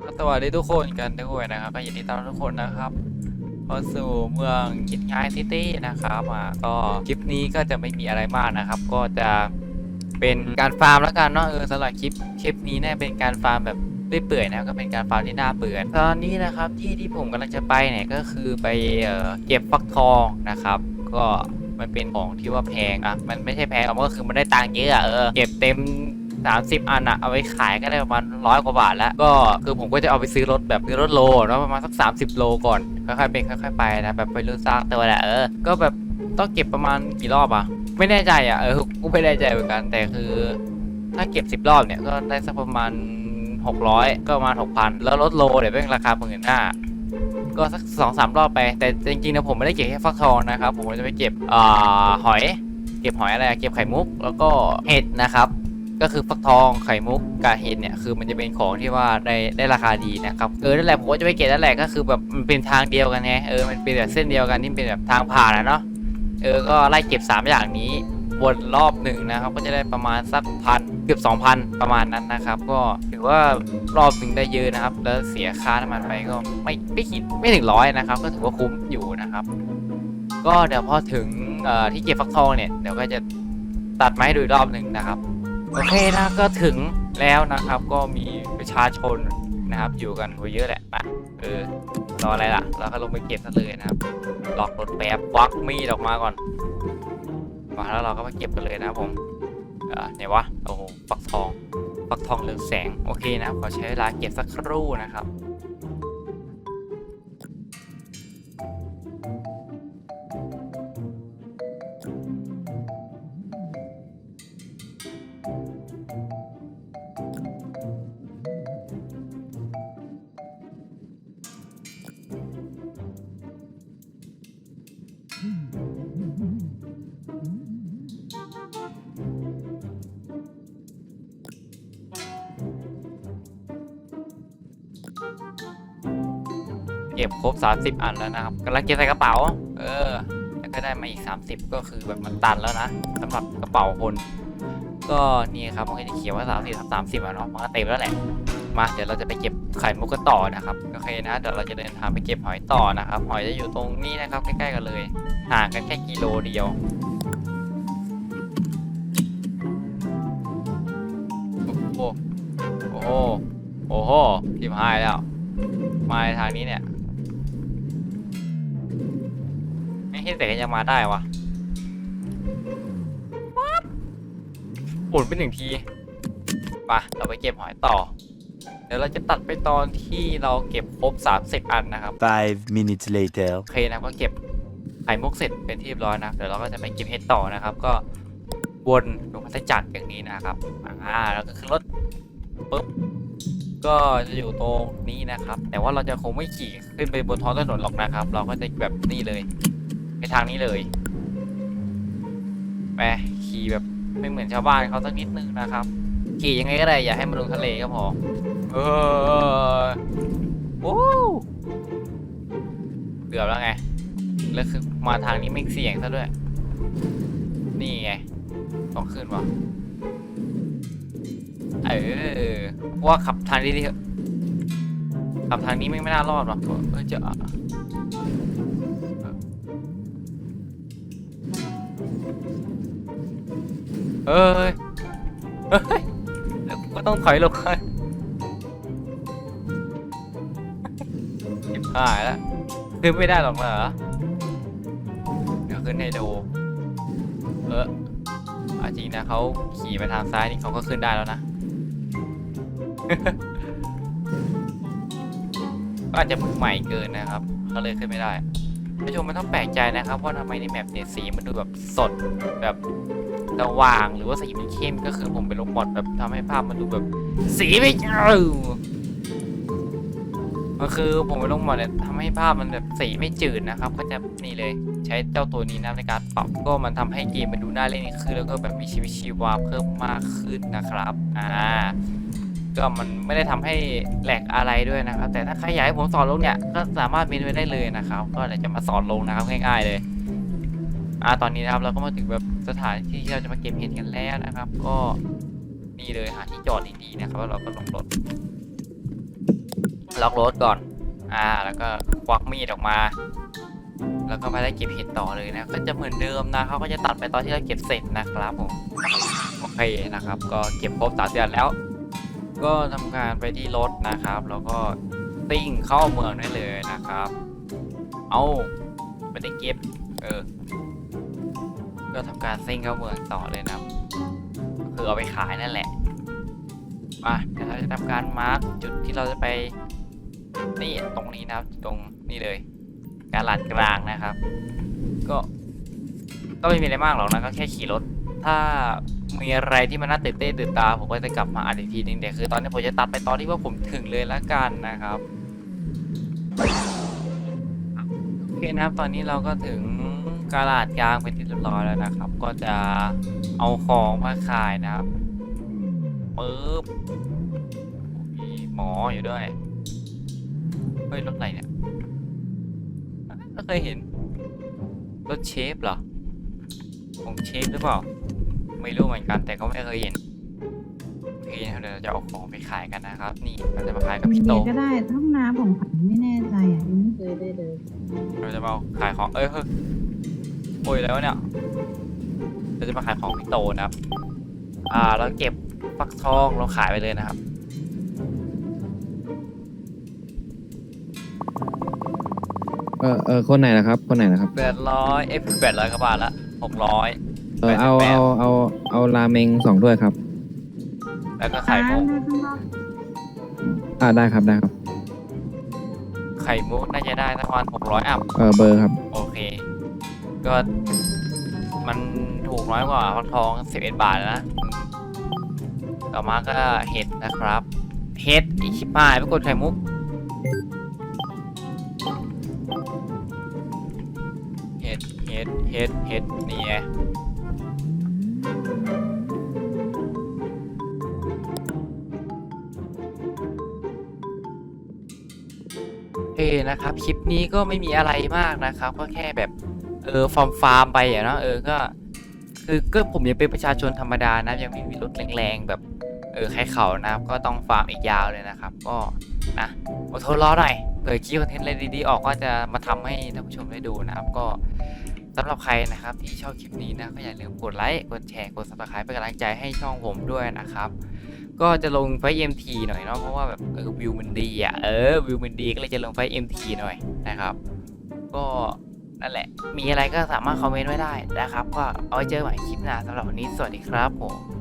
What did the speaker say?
ก็สวัสดีทุกคนกันด้วยนะครับก็ยินดีต้อนรับทุกคนนะครับเข้าสู่เมืองกินง่ายซิตี้นะครับอ่าก็คลิปนี้ก็จะไม่มีอะไรมากนะครับ ก็จะเป็นการฟาร์มแล้วกันเนาะเออสำหรับคลิปคลิปนี้เนี่ยเป็นการฟาร์มแบบเปื่อยๆนะก็เป็นการฟาร์มที่น่าเบื่อตอนนี้นะครับที่ที่ผมกำลังจะไปเนี่ยก็คือไปเออเก็บฟักทองนะครับ ก็มันเป็นของที่ว่าแพงอะมันไม่ใช่แพงอกมันก็คือมันได้ตังค์เยอะเออเก็บเต็ม 30 อันอะเอาไว้ขายก็ได้ประมาณร้อยกว่าบาทแล้ว ก็คือผมก็จะเอาไปซื้อรถแบบซื้อรถโลเนาะประมาณสัก 30 โลก่อน ค่อยๆเป็นค่อยๆไปนะแบบไปรุ่นสร้างตัวแหละเออ ก็แบบต้องเก็บประมาณกี่รอบอะไม่แน่ใจอะเออกูไม่แน่ใจเหมือนกันแต่คือ ถ้าเก็บ 10 รอบเนี่ยก็ได้สักประมาณ 600 ก็ประมาณ6,000 แล้วรถโลเดี๋ยวเป็นราคาหมื่นห้าก็สักสองสามรอบไป แต่จริงๆนะผมไม่ได้เก็บแค่ฟักทองนะครับ ผมจะไปเก็บอ่าหอย เก็บหอยอะไรเก็บไข่มุกแล้วก็เห็ดนะครับ ก็คือฟักทองไข่มุกกับเห็ดเนี่ยคือมันจะเป็นของที่ว่าได้ได้ราคาดีนะครับเออนั่นแหละผมก็จะไปเก็บนั่นแหละก็คือแบบมันเป็นทางเดียวกันไงเออมันเป็นแบบเส้นเดียวกันที่เป็นแบบทางผ่านนะเนาะเออก็ไล่เก็บ 3 อย่างนี้วนรอบหนึ่งนะครับก็จะได้ประมาณสักพันเกือบ2,000 ประมาณนั้นนะครับ ก็ถือว่ารอบหนึ่งได้เยอะนะครับ แล้วเสียค่าน้ำมันไปก็ไม่ไม่คิดไม่ถึงร้อยนะครับ ก็ถือว่าคุ้มอยู่นะครับ ก็เดี๋ยวพอถึงที่เก็บฟักทองเนี่ยเดี๋ยวก็จะตัดไม้ดูอีกรอบหนึ่งนะครับ โอเคนะก็ถึงแล้วนะครับ ก็มีประชาชนนะครับ อยู่กันเยอะแหละมาเออรออะไรล่ะ เราก็ลงไปเก็บซะเลยนะครับล็อกรถแป๊บวักมีดออกมาก่อนมาแล้วเราก็มาเก็บกันเลยนะครับผมเออไหนวะโอ้โหฟักทองฟักทองเรืองแสงโอเคนะครับขอใช้เวลาเก็บสักครู่นะครับ เก็บครบ 30 อันแล้วนะครับกำลังเก็บใส่กระเป๋า เออ แล้วก็ได้มาอีก 30 ก็คือแบบมันตันแล้วนะสำหรับกระเป๋าคน ก็นี่ครับมันก็จะเขียนว่า 30ทับ30อะเนาะมันก็เต็มแล้วแหละมาเดี๋ยวเราจะไปเก็บไข่มุกกันต่อนะครับโอเคนะเดี๋ยวเราจะเดินทางไปเก็บหอยต่อนะครับ หอยจะอยู่ตรงนี้นะครับใกล้ๆกันเลยห่างกันแค่กิโลเดียวโอ้โหโอ้โหโอ้โหทิมหายแล้วมาทางนี้เนี่ย ใช่แต่ก็ยังมาได้วะปุ่นไปหนึ่งทีไปเราไปเก็บหอยต่อ เดี๋ยวเราจะตัดไปตอนที่เราเก็บครบ30 อันนะครับ Five minutes later. โอเคนะครับก็เก็บไข่มุกเสร็จเป็นที่เรียบร้อยนะ เดี๋ยวเราก็จะไปเก็บเห็ดต่อนะครับ ก็วนลงพัทจักรอย่างนี้นะครับ อ่า แล้วก็ขึ้นรถปุ๊บ ก็จะอยู่ตรงนี้นะครับ แต่ว่าเราจะคงไม่ขี่ขึ้นไปบนท้องถนนหรอกนะครับ เราก็จะแบบนี่เลย ไปทางนี้เลยไปขี่แบบไม่เหมือนชาวบ้านเขาสักนิดนึงนะครับ ขี่ยังไงก็ได้อย่าให้มันลงทะเลก็พอ เออโอ้เกือบแล้วไง แล้วคือมาทางนี้ไม่เสี่ยงซะด้วย นี่ไงต้องขึ้นวะเออว่าขับทางนี้ดิขับทางนี้ไม่ไม่น่ารอดหรอกเออจะ เอ้ยเฮ้ยแล้วกูก็ต้องถอยลงไปจิบหายแล้วขึ้นไม่ได้หรอกเหรอเดี๋ยวขึ้นให้ดูเออเอาจริงนะเขาขี่ไปทางซ้ายนี่เขาก็ขึ้นได้แล้วนะ ก็อาจจะมือใหม่เกินนะครับเขาเลยขึ้นไม่ได้ผู้ชมมันต้องแปลกใจนะครับว่าทำไมในแมปเนี่ยสีมันดูแบบสดแบบ สว่างหรือว่าสีมันเข้มก็คือผมไปลงบอดแบบทำให้ภาพมันดูแบบ สีไม่เออก็คือผมไปลงบอดเนี่ยทำให้ภาพมันแบบสีไม่จืดนะครับ ก็จะนี่เลยใช้เจ้าตัวนี้นะในการปรับก็มันทำให้เกมมันดูน่าเล่นขึ้นแล้วก็แบบมีชีวิตชีวาเพิ่มมากขึ้นนะครับอ่าก็มันไม่ได้ทำให้แหลกอะไรด้วยนะครับ แต่ถ้าใครอยากให้ผมสอนลงเนี่ยก็สามารถเมนไว้ได้เลยนะครับ ก็เดี๋ยวจะมาสอนลงนะครับง่ายๆเลยอ่าตอนนี้นะครับเราก็มาถึงแบบ สถานที่ที่เราจะมาเก็บเห็ดกันแล้วนะครับ ก็นี่เลยหาที่จอดดีๆนะครับแล้วเราก็ลงรถล็อกรถก่อน อ่า แล้วก็ควักมีดออกมา แล้วก็มาได้เก็บเห็ดต่อเลยนะ ก็จะเหมือนเดิมนะเขาก็จะตัดไปตอนที่เราเก็บเสร็จนะครับผม โอเคนะครับ ก็เก็บครบสามเดือนแล้ว ก็ทำการไปที่รถนะครับ แล้วก็ติ้งเข้าเมืองได้เลยนะครับ เอาไม่ได้เก็บ เออ ก็ทำการซิ่งเข้าเมืองต่อเลยนะครับคือเอาไปขายนั่นแหละมาเดี๋ยวเราจะทำการมาร์กจุดที่เราจะไปนี่ตรงนี้นะครับตรงนี่เลยการลาดกลางนะครับ ก็ก็ไม่มีอะไรมากหรอกนะก็แค่ขี่รถ ถ้ามีอะไรที่มันน่าตื่นเต้นตื่นตาผมก็จะกลับมาอัดอีกทีนึงเดี๋ยวคือตอนนี้ผมจะตัดไปตอนที่ว่าผมถึงเลยละกันนะครับโอเคนะครับตอนนี้เราก็ถึง กาลาดกลางเป็นที่เรียบร้อยแล้วนะครับ ก็จะเอาของมาขายนะครับปึ๊บมีหมออยู่ด้วยเฮ้ยรถอะไรเนี่ยไม่เคยเห็นรถเชฟเหรอของเชฟหรือเปล่า ไม่รู้เหมือนกันแต่ก็ไม่เคยเห็นโอเคนะครับเดี๋ยวเราจะเอาของไปขายกันนะครับ นี่เราจะมาขายกับพี่โตเก็ได้ห้องน้ำผมผันไม่แน่ใจอะยังไม่เคยได้เลย เราจะมาขายของเอ้ยเฮ้ย โอ้ยแล้วะเนี่ยเราจะมาขายของพี่โตนะครับ อ่าเราเก็บฟักทองเราขายไปเลยนะครับ เออเออคนไหนนะครับ คนไหนนะครับ แปดร้อยเอ้ยแปดร้อยกว่าบาทละหกร้อย เออเอาแปดสิบแปด เอาเอาเอาราเมงสองถ้วยครับ แล้วก็ไข่มุกร้านข้างนอกอ่าได้ครับได้ครับ ไข่มุกน่าจะได้สักประมาณหกร้อยอัพ เออเบอร์ครับ โอเค ก็มันถูกน้อยกว่าฟักทองสิบเอ็ดบาทนะ ต่อมาก็เห็ดนะครับ เห็ดอีกชิบหายไปกดไข่มุก เห็ด เห็ด เห็ด เห็ด นี่ไงเอนะครับ คลิปนี้ก็ไม่มีอะไรมากนะครับ ก็แค่แบบ เออฟาร์มฟาร์มไปอะเนาะเออก็คือก็ผมยังเป็นประชาชนธรรมดานะยังไม่มีรถแรงๆแบบเออใครเขานะครับ ก็ต้องฟาร์มอีกยาวเลยนะครับ ก็นะอดทนรอหน่อยเผื่อคิดคอนเทนต์อะไรดีๆ ออกก็จะมาทำให้ท่านผู้ชมได้ดูนะครับ ก็สำหรับใครนะครับที่ชอบคลิปนี้นะก็อย่าลืมกดไลค์กดแชร์กด subscribe เป็นกำลังใจให้ช่องผมด้วยนะครับ ก็จะลงไฟ MT หน่อยเนาะเพราะว่าแบบเออวิวมันดีอะเออวิวมันดีก็เลยจะลงไฟ MT หน่อยนะครับ ก็ นั่นแหละ มีอะไรก็สามารถคอมเมนต์ไว้ได้นะครับ ก็เอาไว้เจอใหม่คลิปหน้าสำหรับวันนี้สวัสดีครับผม